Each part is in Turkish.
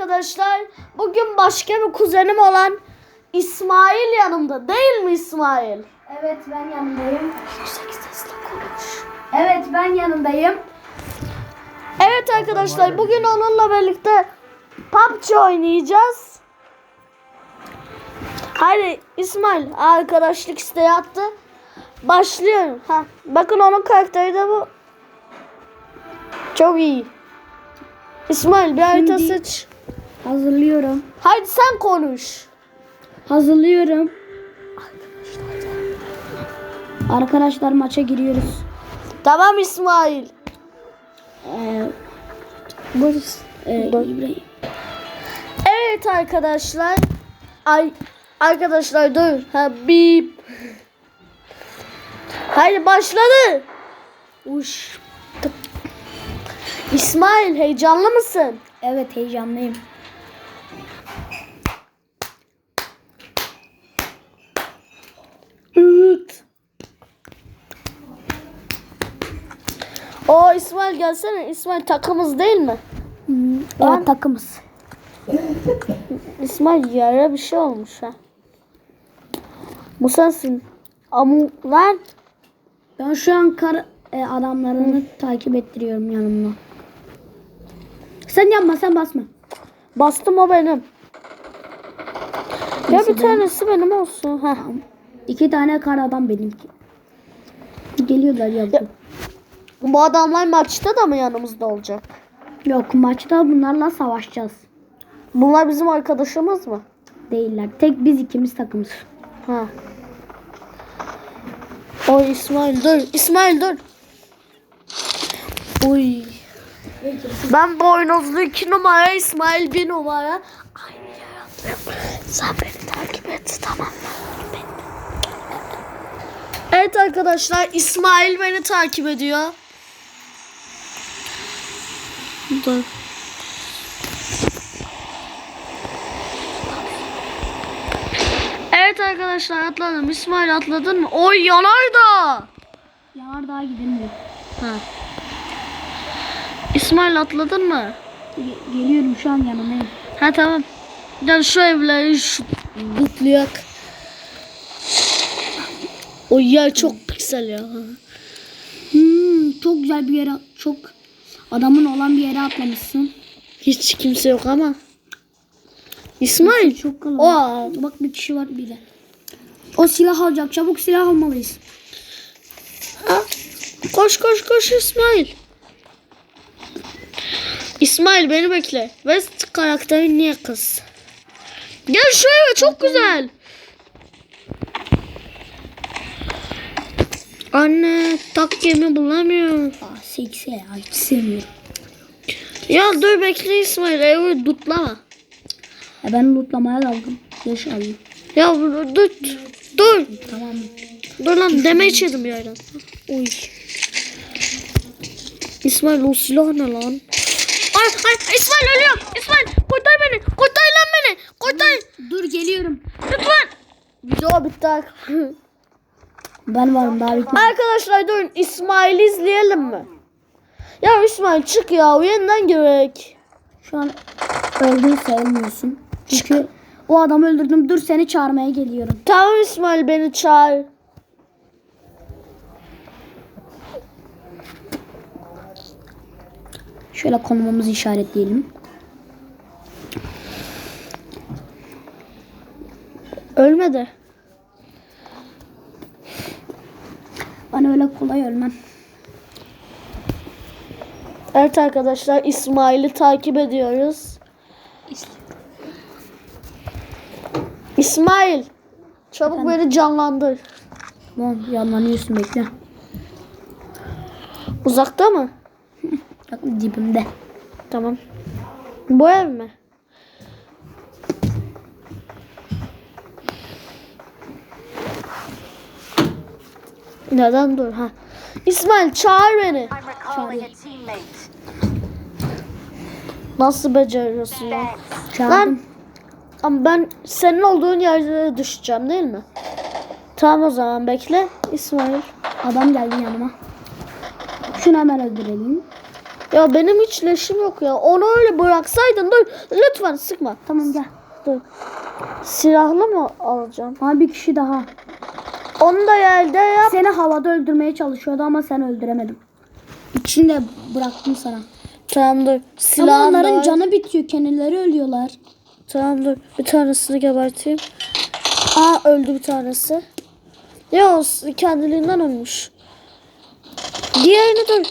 arkadaşlar. Bugün başka bir kuzenim olan İsmail yanımda. Değil mi İsmail? Evet ben yanındayım. Yüksek sesle konuş. Evet ben yanındayım. Evet arkadaşlar bugün onunla birlikte PUBG oynayacağız. Hadi İsmail arkadaşlık isteği attı. Başlıyorum. Ha, bakın onun karakteri de bu. Çok iyi. İsmail bir harita seç. Hazırlıyorum. Hadi sen konuş. Hazırlıyorum. Arkadaşlar maça giriyoruz. Tamam İsmail. Ee, bu e, İbrahim. Evet arkadaşlar. Ay arkadaşlar dur. Ha bip. Haydi başladı. Uş. İsmail heyecanlı mısın? Evet heyecanlıyım. Evet. O İsmail gelsene. İsmail takımız değil mi? Hmm, evet takımız. İsmail yara bir şey olmuş ha. Bu sensin. Amu lan. Ben şu an kar e, adamlarını takip ettiriyorum yanımda. Sen yapma sen basma. Bastım o benim. Ya Neyse, bir ben- tanesi benim olsun. Ha. İki tane kar adam benimki. Geliyorlar ya. Ya- Bu adamlar maçta da mı yanımızda olacak? Yok maçta bunlarla savaşacağız. Bunlar bizim arkadaşımız mı? Değiller. Tek biz ikimiz takımız. Ha. O İsmail dur. İsmail dur. Uy. Ben boynuzlu iki numara, İsmail bir numara. Aynı atlıyorum. Sen beni takip et tamam mı? Evet arkadaşlar İsmail beni takip ediyor. Dur. Evet arkadaşlar atladım. İsmail atladın mı? Oy yanar da. Yanar daha gidilmiyor. Ha. İsmail atladın mı? Ge- geliyorum şu an yanındayım. Ha tamam. Gel şu evleri şu lootlayak. O yer çok piksel ya. Hmm, çok güzel bir yere, çok adamın olan bir yere atlamışsın. Hiç kimse yok ama. İsmail. Çok kalabalık. O Bak bir kişi var bir de. O silah alacak. Çabuk silah almalıyız. Ha, Koş koş koş İsmail. İsmail beni bekle. West karakteri niye kız? Gel şu eve çok güzel. Anne tak gemi bulamıyorum. Aa, seksi ya. Hiç sevmiyorum. Ya dur bekle İsmail evi tutlama. Ya ben lootlamaya daldım. Yaş alayım. Ya dur dur. Dur. Tamam. Dur lan deme içerim yerden. Uy. İsmail o silah ne lan? Ay ay İsmail ölüyorum. İsmail kurtar beni. Kurtar lan beni. Kurtar. Dur geliyorum. Lütfen. Video bitti. Ben varım daha bitmedi. Arkadaşlar durun İsmail'i izleyelim mi? Ya İsmail çık ya yeniden gerek. Şu an öldün sayılmıyorsun. Çünkü o adamı öldürdüm. Dur seni çağırmaya geliyorum. Tamam İsmail beni çağır. Şöyle konumumuzu işaretleyelim. Ölmedi. Ben öyle kolay ölmem. Evet arkadaşlar İsmail'i takip ediyoruz. İsmail çabuk beni canlandır. Tamam yanlanıyorsun bekle. Uzakta mı? Dibimde. Tamam. Bu ev mi? Neden dur ha? İsmail çağır beni. Nasıl beceriyorsun ya? Çağırdım. Lan ama ben senin olduğun yerde düşeceğim değil mi? Tamam o zaman bekle İsmail. Adam geldi yanıma. Şunu hemen öldürelim. Ya benim hiç leşim yok ya. Onu öyle bıraksaydın dur. Lütfen sıkma. Tamam gel. Dur. Silahlı mı alacağım? Ha bir kişi daha. Onu da yerde yap. Seni havada öldürmeye çalışıyordu ama sen öldüremedim. İkisini de bıraktım sana. Tamam dur. Ama Silahım da onların var. canı bitiyor. Kendileri ölüyorlar. Tamam dur. Bir tanesini geberteyim. Aa öldü bir tanesi. Ya o s- kendiliğinden ölmüş. Diğerini dur.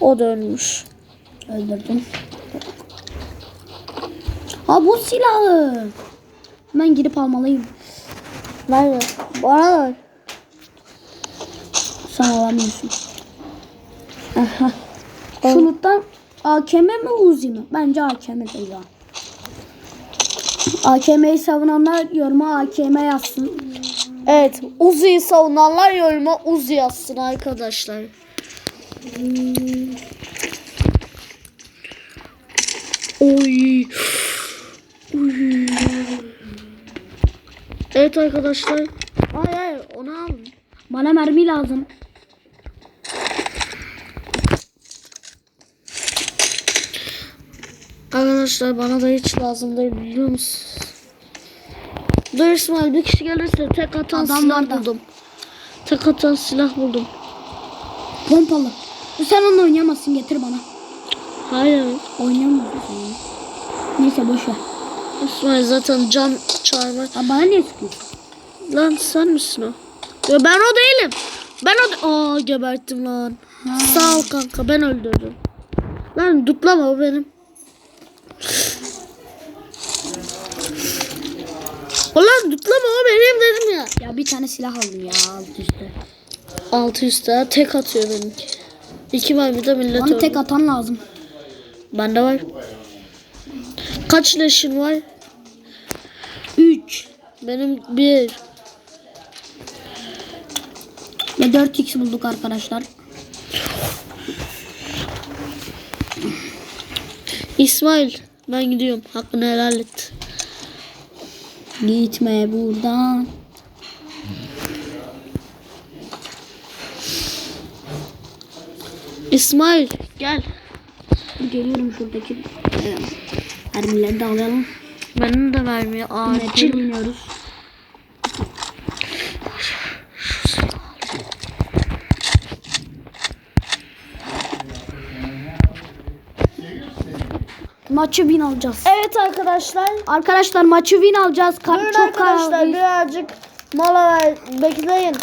O da ölmüş. Öldürdüm. Ha bu silahı. Hemen gidip almalıyım. Nerede? Bana da ver. Sen alamıyorsun. Aha. Şu loot'tan AKM mi Uzi mi? Bence AKM değil ya. AKM'yi savunanlar yoruma AKM yazsın. Evet. Uzi'yi savunanlar yoruma Uzi yazsın arkadaşlar. Oy. Oy. Evet arkadaşlar. Hayır hayır onu alın. Bana mermi lazım. Arkadaşlar bana da hiç lazım değil biliyor musun? Dur İsmail bir kişi gelirse tek atan Adam silah da. buldum. Tek atan silah buldum. Pompalı. Sen onunla oynayamazsın getir bana. Hayır. Oynayamazsın. Neyse boş ver. İsmail zaten can çağırma. Ha, bana niye sıkıyorsun? Lan sen misin o? Ya ben o değilim. Ben o Aa geberttim lan. Sağ ol kanka ben öldürdüm. Lan dutlama o benim. Ulan dutlama o benim dedim ya. Ya bir tane silah aldım ya alt üstte. 600 daha tek atıyor benimki. İki mermi de millet Bana tek atan lazım. Bende var. Kaç leşin var? 3. Benim bir. Ve 4x bulduk arkadaşlar. İsmail ben gidiyorum. Hakkını helal et. Gitme buradan. İsmail gel. Geliyorum şuradaki e, mermileri de alalım. Benim de vermiyor. Acil. oynuyoruz. Maçı win alacağız. Evet arkadaşlar. Arkadaşlar maçı win alacağız. Ka- Durun çok arkadaşlar kararlıyız. birazcık mola ver. Bekleyin.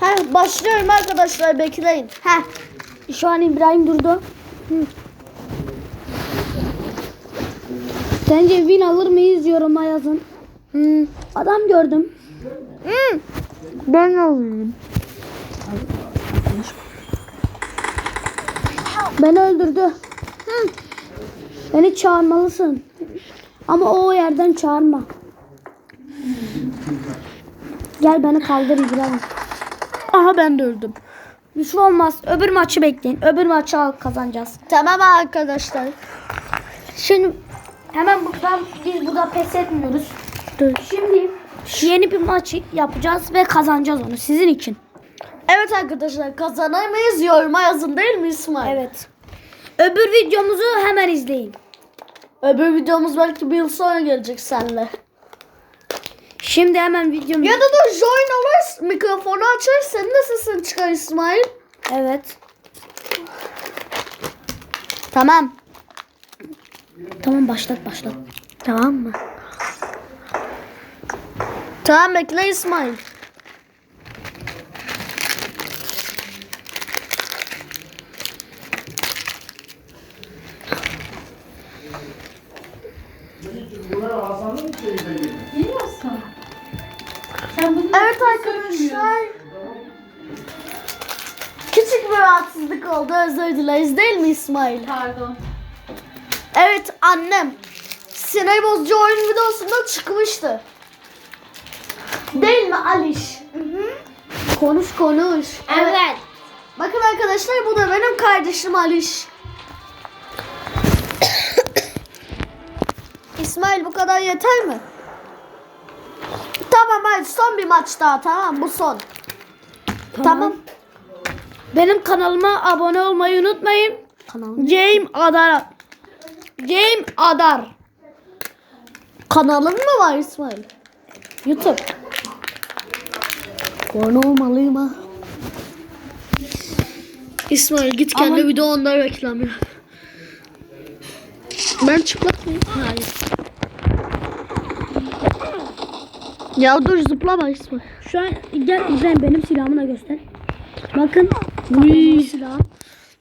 Heh başlıyorum arkadaşlar bekleyin. Heh. Şu an İbrahim durdu. Sence win alır mıyız yoruma yazın. Hmm. Adam gördüm. Hmm. Ben alayım. Beni öldürdü. Hı. Beni çağırmalısın. Ama o yerden çağırma. Gel beni kaldır İbrahim. Aha ben de öldüm. Bir şey olmaz. Öbür maçı bekleyin. Öbür maçı al kazanacağız. Tamam arkadaşlar. Şimdi hemen buradan biz burada pes etmiyoruz. Dur. Şimdi yeni bir maç yapacağız ve kazanacağız onu sizin için. Evet arkadaşlar kazanır mıyız yoruma yazın değil mi İsmail? Evet. Öbür videomuzu hemen izleyin. Öbür videomuz belki bir yıl sonra gelecek seninle. Şimdi hemen videomu... Ya da dur join olur mikrofonu açar senin de sesin çıkar İsmail. Evet. Tamam. Tamam başlat başlat. Tamam mı? Tamam bekle İsmail. Evet arkadaşlar. Küçük bir rahatsızlık oldu özür dileriz değil mi İsmail? Pardon. Evet annem. Sinir bozucu oyun videosunda çıkmıştı. Değil mi Aliş? Konuş konuş. Evet. Bakın arkadaşlar bu da benim kardeşim Aliş. İsmail bu kadar yeter mi? Tamam hadi son bir maç daha tamam bu son. Tamam. Benim kanalıma abone olmayı unutmayın. Kanalın. Game Adar. Game Adar. Kanalın mı var İsmail? YouTube. Korna olmalıyım ha. İsmail git kendi Ama- videonda reklam yap. Ben çıplak mıyım? Hayır. Ya dur zıplama İsmail. Şu an gel İbrahim benim silahımı da göster. Bakın. Kaplamalı silahım.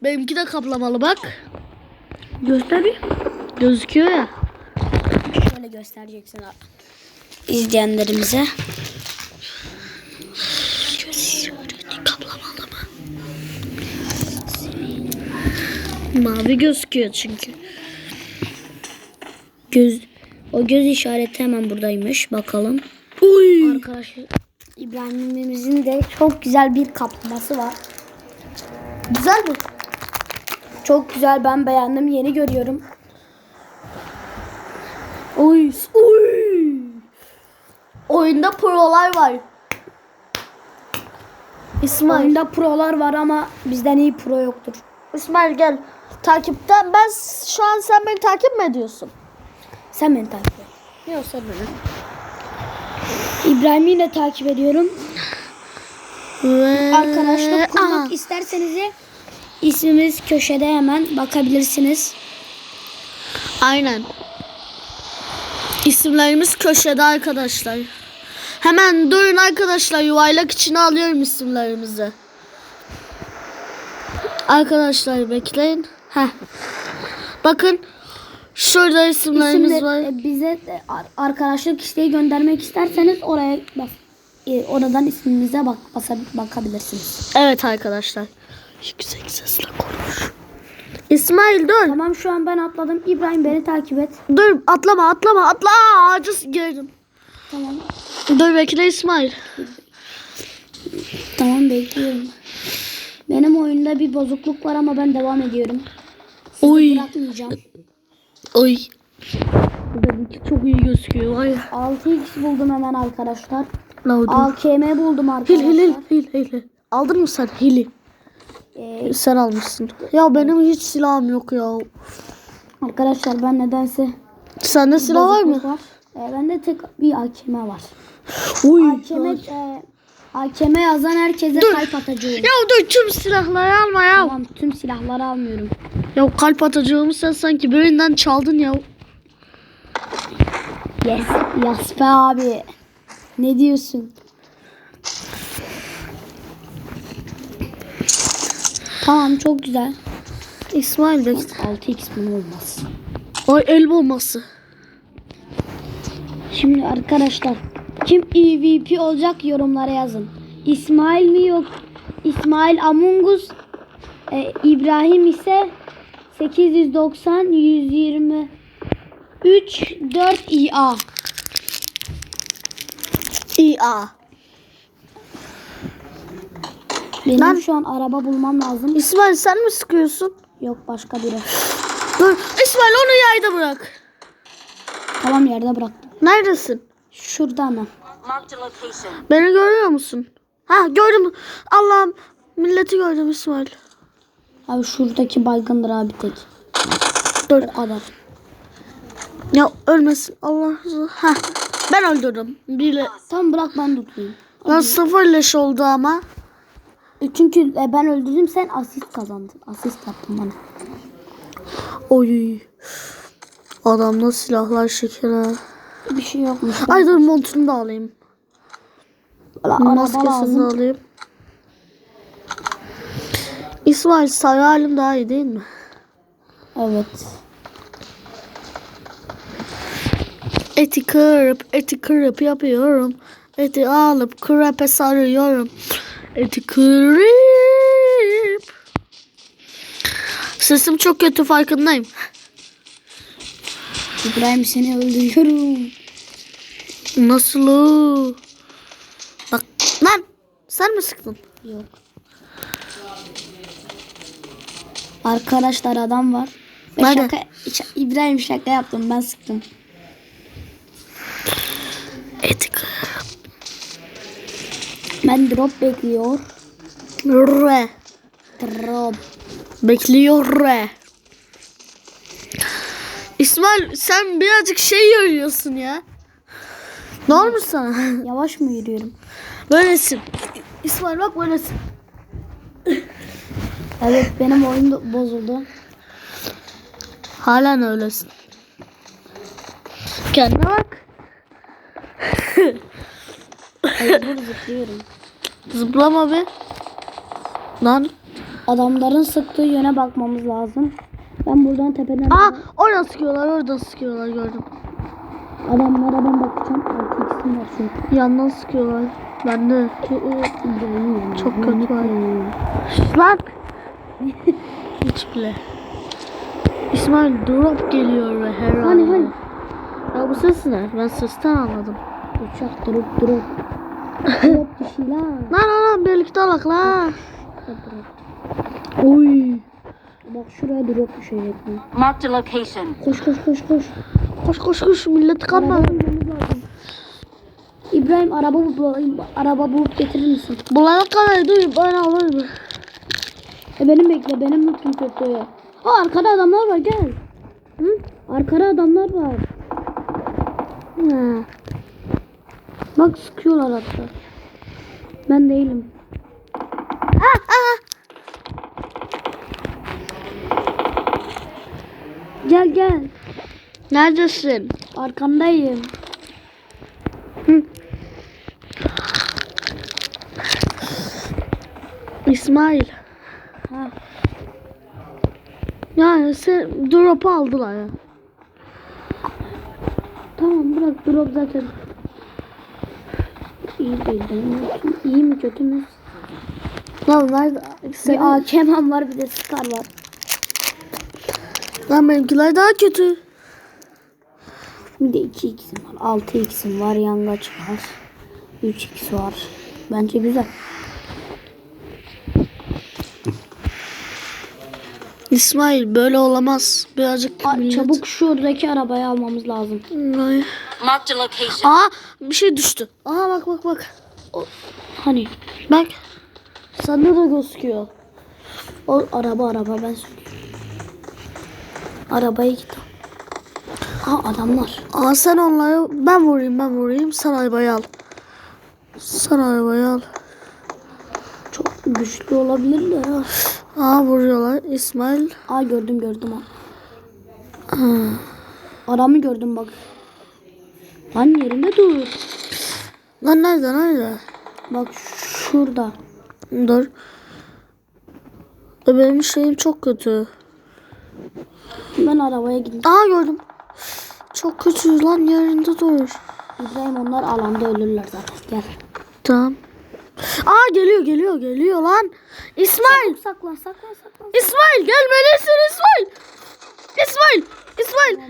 Benimki de kaplamalı bak. Göster bir. Gözüküyor ya. Şöyle göstereceksin abi. İzleyenlerimize. Mavi gözüküyor çünkü. Göz o göz işareti hemen buradaymış. Bakalım. Uy. Arkadaşlar İbrahim'imizin de çok güzel bir kaplaması var. Güzel mi? Çok güzel ben beğendim. Yeni görüyorum. Uy. Uy. Oyunda prolar var. İsmail. Oyunda prolar var ama bizden iyi pro yoktur. İsmail gel. Takipten ben şu an sen beni takip mi ediyorsun? Sen beni takip et. Yok sen beni. İbrahim'i yine takip ediyorum. Ve... Arkadaşlık kurmak Aa, isterseniz ismimiz köşede hemen bakabilirsiniz. Aynen. İsimlerimiz köşede arkadaşlar. Hemen durun arkadaşlar. Yuvarlak içine alıyorum isimlerimizi. Arkadaşlar bekleyin. Heh. Bakın. Şurada isimlerimiz İsimle- var. bize de ar- arkadaşlık isteği göndermek isterseniz oraya bak. e, oradan ismimize bak basa- bakabilirsiniz. Evet arkadaşlar. Yüksek sesle konuş. İsmail dur. Tamam şu an ben atladım. İbrahim beni takip et. Dur atlama atlama atla. Ağacı girdim. Tamam. Dur bekle İsmail. Tamam bekliyorum. Benim oyunda bir bozukluk var ama ben devam ediyorum. Oy. Bırakmayacağım. Oy. Benimki çok iyi gözüküyor. Vay. 6x buldum hemen arkadaşlar. Lavdu. AKM buldum arkadaşlar. hil hil hil hil. hil. Aldın mı sen hili? Ee, Sen almışsın. Ya benim hiç silahım yok ya. arkadaşlar ben nedense Sende silah var mı? var. Ee, bende tek bir AKM var. Uy. AKM, e, AKM yazan herkese kalp atacağım. Ya dur tüm silahları alma ya. Tamam tüm silahları almıyorum. Ya kalp atacağımı sen sanki birinden çaldın ya. Yes. Yaspe abi. Ne diyorsun? Tamam çok güzel. İsmail Bey. 6x bunu olmaz. Ay el bombası. Şimdi arkadaşlar kim EVP olacak yorumlara yazın. İsmail mi yok? İsmail Amungus e, İbrahim ise 890 123 4 IA. İA. Benim Lan- şu an araba bulmam lazım. İsmail sen mi sıkıyorsun? Yok başka biri. Dur İsmail onu yayda bırak. Tamam yerde bıraktım. Neredesin? Şurada hemen. Beni görüyor musun? Ha gördüm. Allah'ım milleti gördüm İsmail. Abi şuradaki baygındır abi tek. Dur. O kadar. Ya ölmesin Allah. Ha ben öldürdüm. Bile. Tamam bırak ben tutayım. Lan sıfır leş oldu ama. Çünkü e, ben öldürdüm sen asist kazandın. Asist yaptın bana. Oy. Adamda silahlar şeker ha. Bir şey yokmuş. Ay dur montunu da alayım. Valla Maskesini de alayım. İsmail sarı daha iyi değil mi? Evet. Eti kırıp eti kırıp yapıyorum. Eti alıp krepe sarıyorum. Eti kırıp. Sesim çok kötü farkındayım. İbrahim seni öldürüyorum. Nasıl o? Bak lan sen mi sıktın? Yok. Arkadaşlar adam var. Ve Nerede? şaka, İbrahim şaka yaptım ben sıktım. Eti kırıp. Ben drop bekliyor. Re. Drop. Bekliyor re. İsmail sen birazcık şey yürüyorsun ya. Ne olmuş sana? Yavaş mı yürüyorum? Böylesin. İsmail bak böylesin. Evet benim oyun da bozuldu. Halen öylesin. Kendine bak. Hayır zıplıyorum. Zıplama be. Lan. Adamların sıktığı yöne bakmamız lazım. Ben buradan tepeden Aa orada sıkıyorlar orada sıkıyorlar gördüm. adamlara ben bakacağım. Altı ikisi var çünkü. Yandan sıkıyorlar. Ben de. Çok kötü var. Lan. Hiç bile. İsmail drop geliyor ve herhalde. Hani, hani? Ya bu ses ne? Ben sesten anladım. Uçak durup dişi la. Lan lan lan birlikte alak la. Oy. Bak şuraya drop düşecek mi? Marked a location. Koş koş koş koş. Koş koş koş millet kanma. İbrahim araba bul araba bulup getirir misin? Bulana kadar dur ben alırım. E benim bekle benim lootum kötü. Aa arkada adamlar var gel. Hı? Arkada adamlar var. Ha. Bak sıkıyorlar hatta. Ben değilim. Gel gel. Neredesin? Arkandayım. İsmail. Ha. Yani sen drop'u aldılar ya. Tamam bırak drop zaten. İyi değil benim. İyi mi kötü mü? Lan nerede? Bir. AKM'm var bir de Scar var. Lan benimkiler daha kötü. Bir de 2 x'im var. 6 x'im var. Yangaç var. 3 x var. Bence güzel. İsmail böyle olamaz. Birazcık Aa, millet- çabuk şuradaki arabayı almamız lazım. Ay. Location. Aa bir şey düştü. Aa bak bak bak. Hani Bak. sende de gözüküyor. O araba araba ben. Arabaya git. Aa adamlar. Aa sen onları ben vurayım ben vurayım. Sen arabayı al. Sen arabayı al. Çok güçlü olabilirler ha. Aa vuruyorlar. İsmail. Aa gördüm gördüm ha. Adamı gördüm bak. Lan yerinde dur. Lan nerede nerede? Bak şurada. Dur. E, Benim şeyim çok kötü. Ben arabaya gideyim. Aa gördüm. Çok kötü lan yerinde dur. İbrahim onlar alanda ölürler zaten. Gel. Tamam. Aa geliyor geliyor geliyor lan. İsmail. Saklan saklan saklan. İsmail gelmelisin İsmail. İsmail.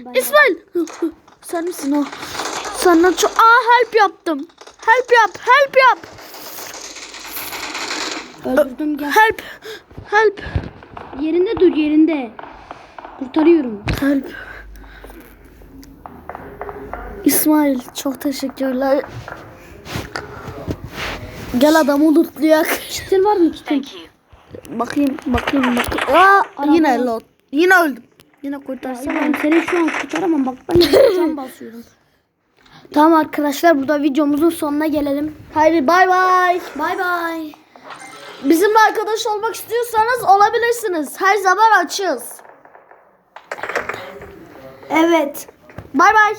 Ben İsmail. İsmail. Sen misin o? Senden çok... Aa help yaptım. Help yap. Help yap. Öldürdüm gel. Help. Help. Yerinde dur yerinde. Kurtarıyorum. Help. İsmail çok teşekkürler. Gel adamı lootlayak. Kitin var mı kitin? Thank you. Bakayım bakayım bakayım. Aa, Araba. yine loot. Yine öldüm. Yine kurtarsana. Ben seni şu an kurtaramam. Bak ben can basıyorum. Tamam arkadaşlar burada videomuzun sonuna gelelim. Haydi bay bay. Bay bay. Bizimle arkadaş olmak istiyorsanız olabilirsiniz. Her zaman açığız. Evet. Bay bay.